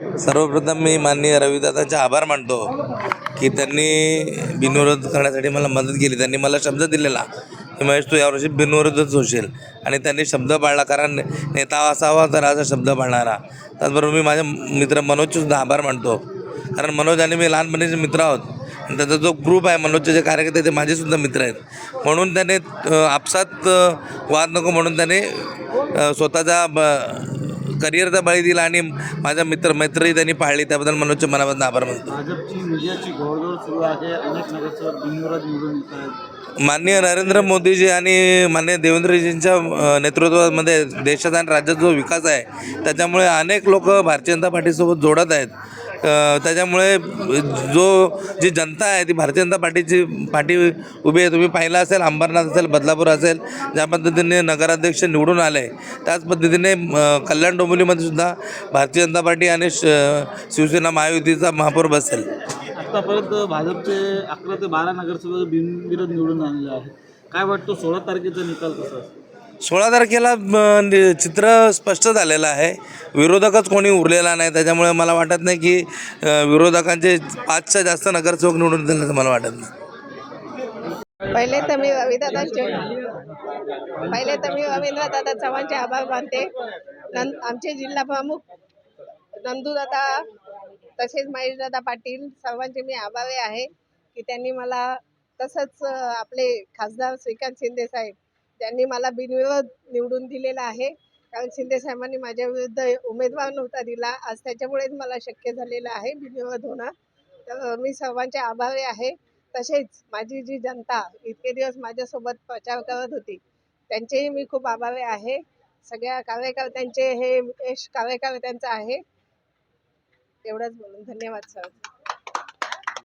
सर्वप्रथम मी माननीय रविदादांचे आभार मानतो की त्यांनी बिनविरोध करण्यासाठी मला मदत केली. त्यांनी मला शब्द दिलेला की महेश तू यावर्षी बिनविरोधच होशील. आणि त्यांनी शब्द पाळला कारण नेता असावा तर असा शब्द पाळणारा. त्याचबरोबर मी माझ्या मित्र मनोजचेसुद्धा आभार मानतो. कारण मनोज आणि मी लहानपणीचे मित्र आहोत. आणि त्याचा जो ग्रुप आहे मनोजचे जे कार्यकर्ते ते माझेसुद्धा मित्र आहेत. म्हणून त्याने आपसात वाद नको म्हणून त्याने स्वतःचा ब करिअरचा बळी दिला आणि माझ्या मित्र मैत्री त्यांनी पाळली. त्याबद्दल मनोजचे मनापासून आभार मानतो. भाजपची मीडियाची घोडदौड सुरू आहे. अनेक नगरसेवक बिनविरोध निवडून येत आहेत. माननीय नरेंद्र मोदीजी आणि माननीय देवेंद्रजींच्या नेतृत्वामध्ये देशाचा आणि राज्याचा जो विकास आहे त्याच्यामुळे अनेक लोक भारतीय जनता पार्टीसोबत जोडत आहेत. त्याच्यामुळे जो जी जनता आहे ती भारतीय जनता पार्टीची पार्टी उभी आहे तुम्ही पाहिला असेल अंबरनाथ असेल बदलापूर असेल ज्या पद्धतीने नगराध्यक्ष निवडून आले त्याच पद्धतीने कल्याण डोंबिवलीमध्ये सुद्धा भारतीय जनता पार्टी आणि श शिवसेना महायुतीचा महापौर बसेल. आतापर्यंत भाजपचे अकरा ते बारा नगरसेवक बिनविरोध निवडून आलेले आहेत. काय वाटतं सोळा तारखेचा निकाल कसा सोळा तारखेला चित्र स्पष्ट झालेलं आहे. विरोधकच कोणी उरलेला नाही. त्याच्यामुळे मला वाटत नाही की विरोधकांचे पाचच्या जास्त नगरसेवक निवडून दिले असं मला वाटत नाही. पहिले तर मी रविदादांचे पहिले तर मी रवींद्रदादा चव्हाणचे आभार मानते. नं आमचे जिल्हा प्रमुख नंदूदादा तसेच महेशदादा पाटील सर्वांचे मी आभारी आहे की त्यांनी मला तसंच आपले खासदार श्रीकांत शिंदे साहेब त्यांनी मला बिनविरोध निवडून दिलेला आहे. कारण शिंदे साहेबांनी माझ्या विरुद्ध उमेदवार नव्हता दिला. आज त्याच्यामुळेच मला शक्य झालेलं आहे बिनविरोध होणं. तर मी सर्वांचे आभारी आहे. तसेच माझी जी जनता इतके दिवस माझ्यासोबत प्रचार करत होती त्यांचेही मी खूप आभारी आहे. सगळ्या कार्यकर्त्यांचे हे यश कार्यकर्त्यांचं आहे. एवढंच बोलून धन्यवाद सर.